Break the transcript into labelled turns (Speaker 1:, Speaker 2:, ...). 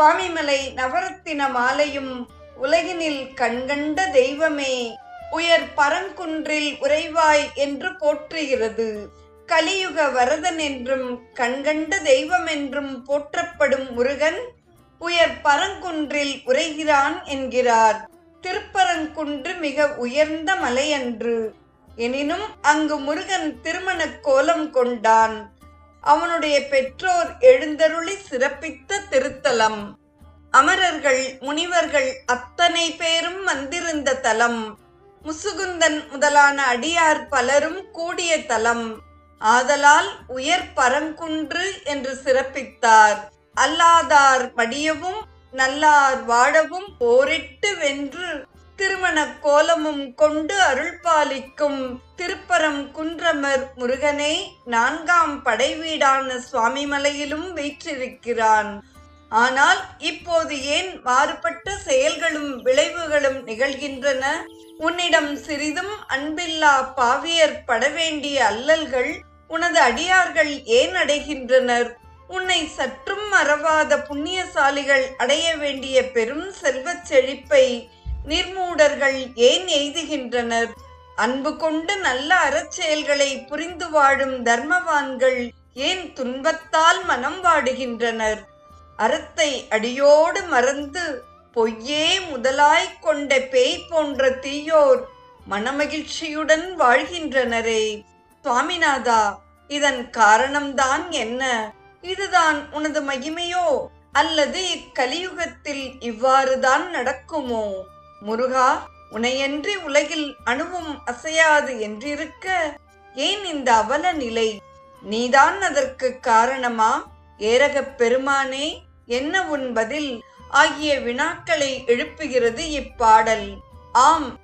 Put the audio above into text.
Speaker 1: சுவாமிமலை நவரத்தின மாலையும் உலகினில் கண்கண்ட தெய்வமே. உயர் பரங்குன்றில் உறைவாய் என்று போற்றுகிறது. கலியுக வரதன் என்றும் கண்கண்ட தெய்வம் என்றும் போற்றப்படும் முருகன் உயர் பரங்குன்றில் உரைகிறான் என்கிறார். திருப்பரங்குன்று மிக உயர்ந்த மலையன்று. எனினும் அங்கு முருகன் திருமண கோலம் கொண்டான். அவனுடைய பெற்றோர் எழுந்தருளி சிறப்பித்த திருத்தலம். அமரர்கள் முனிவர்கள் அத்தனை பேரும் வந்திருந்த தலம். முசுகுந்தன் முதலான அடியார் பலரும் கூடிய தலம். ஆதலால் உயர் பரங்குன்று என்று சிறப்பித்தார். அல்லாதார் மடியவும் நல்லார் வாழவும் போரிட்டு வென்று திருமண கோலமும் கொண்டு அருள் பாலிக்கும் திருப்பரம் குன்றமர் முருகனே நான்காம் படைவீடான சுவாமிமலையிலும் வீற்றிருக்கிறான். ஆனால் இப்போது ஏன் மாறுபட்ட செயல்களும் விளைவுகளும் நிகழ்கின்றன? உன்னிடம் சிறிதும் அன்பில்லா பாவியர் பட வேண்டிய அல்லல்கள் உனது அடியார்கள் ஏன் அடைகின்றனர்? உன்னை சற்றும் மறவாத புண்ணியசாலிகள் அடைய வேண்டிய பெரும் செல்வச் செழிப்பை நிர்மூடர்கள் ஏன் எய்துகின்றனர்? அன்பு கொண்டு நல்ல அறச்செயல்களை புரிந்து வாழும் தர்மவான்கள் ஏன் துன்பத்தால் மனம் வாடுகின்றனர்? அறத்தை அடியோடு மறந்து பொய்யே முதலாய்க் கொண்ட பேய் போன்ற தீயோர் மனமகிழ்ச்சியுடன் வாழ்கின்றனரே. சுவாமிநாதா இதன் காரணம்தான் என்ன? இதுதான் உனது மகிமையோ? அல்லது இக்கலியுகத்தில் இவ்வாறுதான் நடக்குமோ? முருகா உனையன்றி உலகில் அணுவும் அசையாது என்றிருக்க ஏன் இந்த அவல நிலை? நீதான் அதற்கு காரணமா? ஏரகப் பெருமானே என்ன உன் பதில்? ஆகிய வினாக்களை எழுப்புகிறது இப்பாடல். ஆம்.